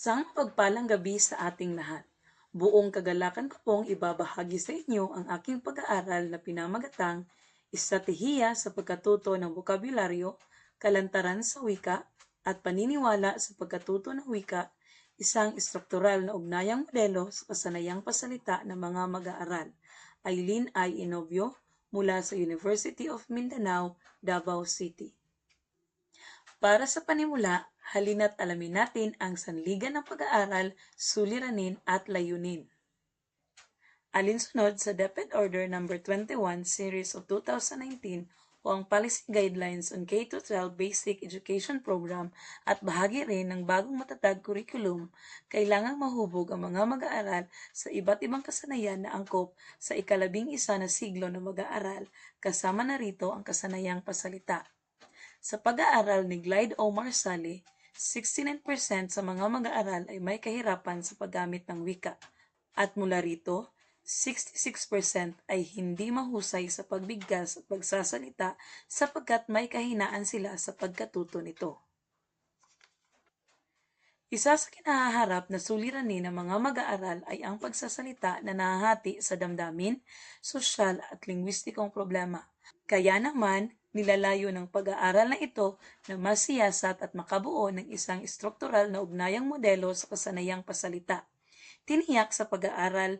Isang pagpalang gabi sa ating lahat. Buong kagalakan ko pong ibabahagi sa inyo ang aking pag-aaral na pinamagatang Estratehiya sa pagkatuto ng bokabularyo, kalantaran sa wika, at paniniwala sa pagkatuto ng wika, isang estruktural na ugnayang modelo sa kasanayang pasalita ng mga mag-aaral. Eileen I. Inobio mula sa University of Mindanao, Davao City. Para sa panimula, halina't alamin natin ang sanligan ng pag-aaral, suliranin at layunin. Alinsunod sa DepEd Order No. 21 Series of 2019 o ang Policy Guidelines on K-12 Basic Education Program at bahagi rin ng bagong matatag curriculum, kailangang mahubog ang mga mag-aaral sa iba't ibang kasanayan na angkop sa ikalabing isa na siglo ng mag-aaral, kasama na rito ang kasanayang pasalita. Sa pag-aaral ni Glide Omar Saleh, 69% sa mga mag-aaral ay may kahirapan sa paggamit ng wika. At mula rito, 66% ay hindi mahusay sa pagbigkas at pagsasalita sapagkat may kahinaan sila sa pagkatuto nito. Isa sa kinahaharap na suliranin ng mga mag-aaral ay ang pagsasalita na nahahati sa damdamin, sosyal at lingwistikong problema. Kaya naman, nilalayo ng pag-aaral na ito na masiyasat at makabuo ng isang struktural na ugnayang modelo sa kasanayang pasalita. Tiniyak sa pag-aaral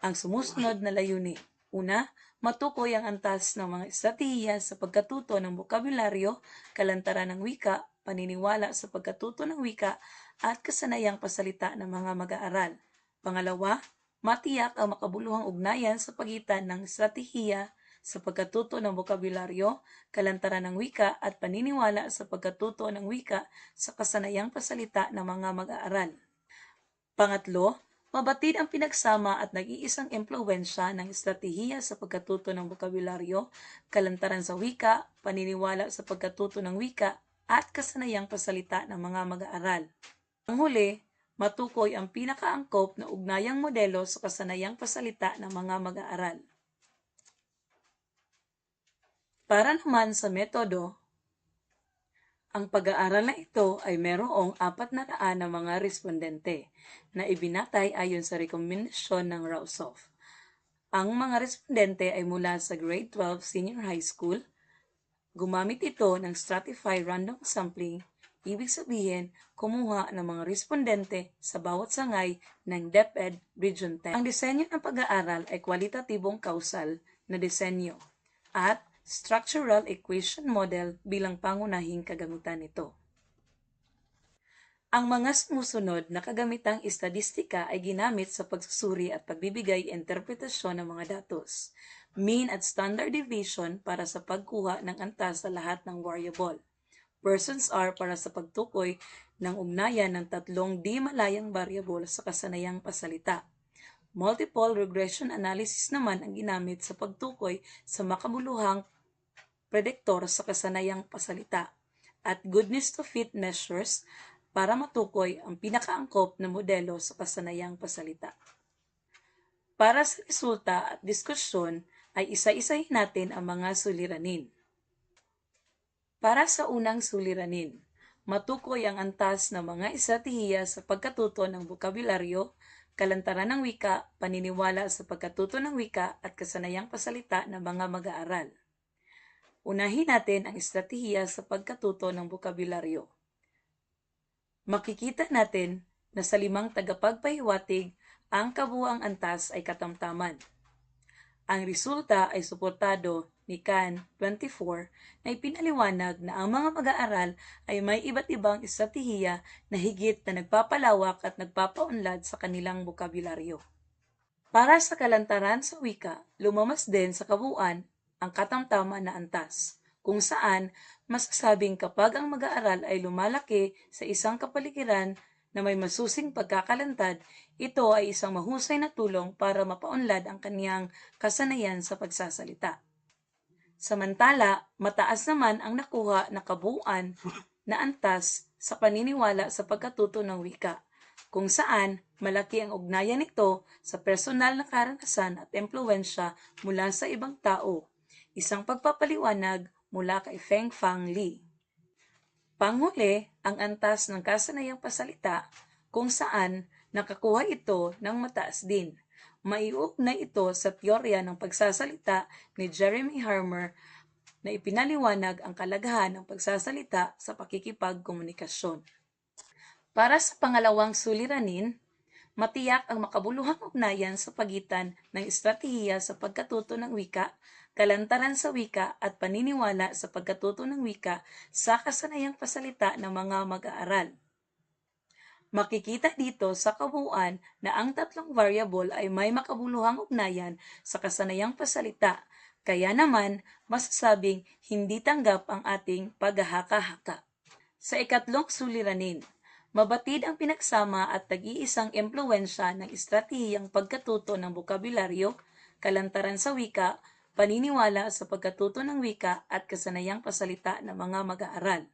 ang sumusunod na layunin. Una, matukoy ang antas ng mga estratehiya sa pagkatuto ng bokabularyo, kalantaran ng wika, paniniwala sa pagkatuto ng wika, at kasanayang pasalita ng mga mag-aaral. Pangalawa, matiyak ang makabuluhang ugnayan sa pagitan ng estratehiya sa pagkatuto ng bokabularyo, kalantaran ng wika at paniniwala sa pagkatuto ng wika sa kasanayang pasalita ng mga mag-aaral. Pangatlo, mabatid ang pinagsama at nag-iisang impluensya ng estratehiya sa pagkatuto ng bokabularyo, kalantaran sa wika, paniniwala sa pagkatuto ng wika, at kasanayang pasalita ng mga mag-aaral. Ang huli, matukoy ang pinakaangkop na ugnayang modelo sa kasanayang pasalita ng mga mag-aaral. Para naman sa metodo, ang pag-aaral na ito ay merong apat na daan na mga respondente na ibinatay ayon sa rekomendasyon ng Rausoff. Ang mga respondente ay mula sa grade 12 senior high school. Gumamit ito ng stratified random sampling, ibig sabihin kumuha ng mga respondente sa bawat sangay ng DepEd Region 10. Ang disenyo ng pag-aaral ay kwalitatibong kausal na disenyo at structural equation model bilang pangunahing kagamitan nito. Ang mga sumusunod na kagamitang estadistika ay ginamit sa pagsusuri at pagbibigay interpretasyon ng mga datos, mean at standard deviation para sa pagkuha ng antas sa lahat ng variable, persons are para sa pagtukoy ng ugnayan ng tatlong di malayang variable sa kasanayang pasalita, Multiple regression analysis naman ang ginamit sa pagtukoy sa makabuluhang prediktor sa kasanayang pasalita at goodness to fit measures para matukoy ang pinakaangkop na modelo sa kasanayang pasalita. Para sa resulta at diskusyon ay isa-isahin natin ang mga suliranin. Para sa unang suliranin, matukoy ang antas ng mga estratehiya sa pagkatuto ng bokabularyo, kalantaran ng wika, paniniwala sa pagkatuto ng wika at kasanayang pasalita ng mga mag-aaral. Unahin natin ang estratehiya sa pagkatuto ng bokabularyo. Makikita natin na sa limang tagapagpahiwatig, ang kabuang antas ay katamtaman. Ang resulta ay suportado ni CAN 24 na ipinaliwanag na ang mga mag-aaral ay may iba't ibang estratehiya na higit na nagpapalawak at nagpapaunlad sa kanilang bokabularyo. Para sa kalantaran sa wika, lumamas din sa kabuuan ang katamtaman na antas, kung saan masasabing kapag ang mag-aaral ay lumalaki sa isang kapaligiran na may masusing pagkakalantad, ito ay isang mahusay na tulong para mapaunlad ang kaniyang kasanayan sa pagsasalita. Samantala, mataas naman ang nakuha na kabuuan na antas sa paniniwala sa pagkatuto ng wika, kung saan malaki ang ugnayan nito sa personal na karanasan at impluensya mula sa ibang tao Isang pagpapaliwanag mula kay Feng Fang Li. Panghuli, ang antas ng kasanayang pasalita kung saan nakakuha ito ng mataas din. Maiugnay ito sa teorya ng pagsasalita ni Jeremy Harmer na ipinaliwanag ang kalagahan ng pagsasalita sa pakikipagkomunikasyon. Para sa pangalawang suliranin, matiyak ang makabuluhang ugnayan sa pagitan ng estratehiya sa pagkatuto ng wika, kalantaran sa wika at paniniwala sa pagkatuto ng wika sa kasanayang pasalita ng mga mag-aaral. Makikita dito sa kabuuan na ang tatlong variable ay may makabuluhang ugnayan sa kasanayang pasalita, kaya naman masasabing hindi tanggap ang ating paghahaka-haka. Sa ikatlong suliranin, Mabatid ang pinagsama at tag-iisang impluensya ng estratehiyang pagkatuto ng bokabularyo, kalantaran sa wika, paniniwala sa pagkatuto ng wika at kasanayang pasalita ng mga mag-aaral.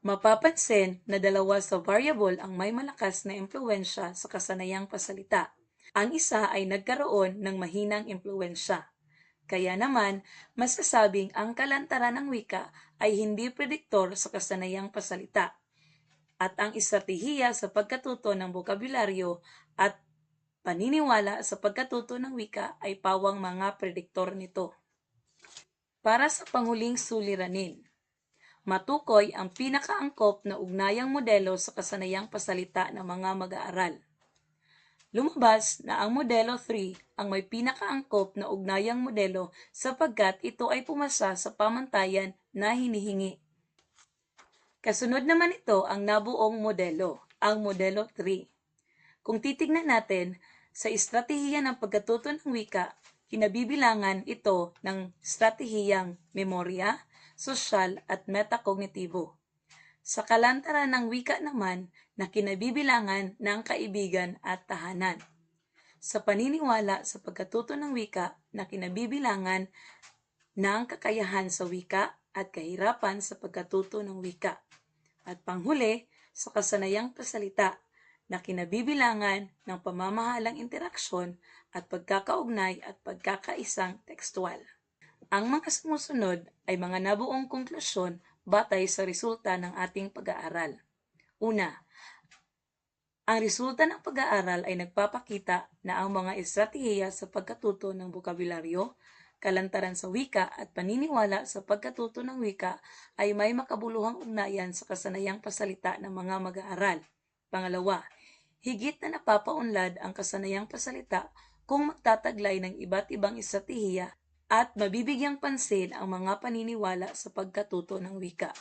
Mapapansin na dalawa sa variable ang may malakas na impluensya sa kasanayang pasalita. Ang isa ay nagkaroon ng mahinang impluensya. Kaya naman, masasabing ang kalantaran ng wika ay hindi prediktor sa kasanayang pasalita at ang estratehiya sa pagkatuto ng bokabularyo at paniniwala sa pagkatuto ng wika ay pawang mga prediktor nito. Para sa panghuling suliranin, matukoy ang pinakaangkop na ugnayang modelo sa kasanayang pasalita ng mga mag-aaral. Lumabas na ang modelo 3 ang may pinakaangkop na ugnayang modelo sapagkat ito ay pumasa sa pamantayan na hinihingi Kasunod naman ito ang nabuong modelo, ang modelo 3. Kung titignan natin, sa estratehiya ng pagkatuto ng wika, kinabibilangan ito ng estratehiyang memorya, sosyal at metakognitibo. Sa kalantaran ng wika naman na kinabibilangan ng kaibigan at tahanan. Sa paniniwala sa pagkatuto ng wika na kinabibilangan ng kakayahan sa wika at kahirapan sa pagkatuto ng wika. At panghuli, sa kasanayang pasalita na kinabibilangan ng pamamahalang interaksyon at pagkakaugnay at pagkakaisang tekstual. Ang mga sumusunod ay mga nabuong konklusyon batay sa resulta ng ating pag-aaral. Una, ang resulta ng pag-aaral ay nagpapakita na ang mga estratehiya sa pagkatuto ng bokabularyo kalantaran sa wika at paniniwala sa pagkatuto ng wika ay may makabuluhang ugnayan sa kasanayang pasalita ng mga mag-aaral. Pangalawa, higit na napapaunlad ang kasanayang pasalita kung magtataglay ng iba't ibang estratehiya at mabibigyang pansin ang mga paniniwala sa pagkatuto ng wika.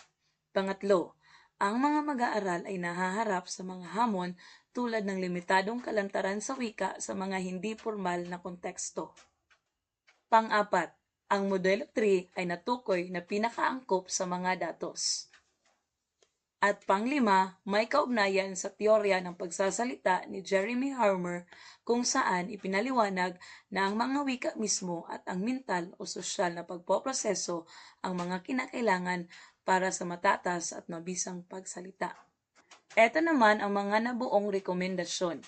Pangatlo, ang mga mag-aaral ay nahaharap sa mga hamon tulad ng limitadong kalantaran sa wika sa mga hindi formal na konteksto. Pang-apat, ang modelo 3 ay natukoy na pinakaangkop sa mga datos. At panglima, may kaugnayan sa teorya ng pagsasalita ni Jeremy Harmer kung saan ipinaliwanag na ang mga wika mismo at ang mental o sosyal na pagpoproseso ang mga kinakailangan para sa matatas at mabisang pagsalita. Ito naman ang mga nabuong rekomendasyon.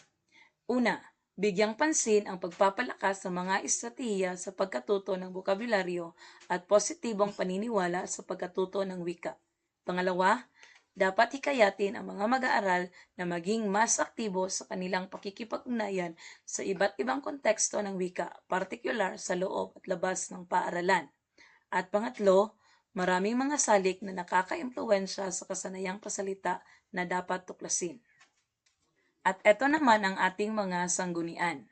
Una, Bigyang pansin ang pagpapalakas sa mga estratehiya sa pagkatuto ng bokabularyo at positibong paniniwala sa pagkatuto ng wika. Pangalawa, dapat hikayatin ang mga mag-aaral na maging mas aktibo sa kanilang pakikipag-ugnayan sa iba't ibang konteksto ng wika, partikular sa loob at labas ng paaralan. At pangatlo, maraming mga salik na nakaka-impluensya sa kasanayang pasalita na dapat tuklasin. At ito naman ang ating mga sanggunian.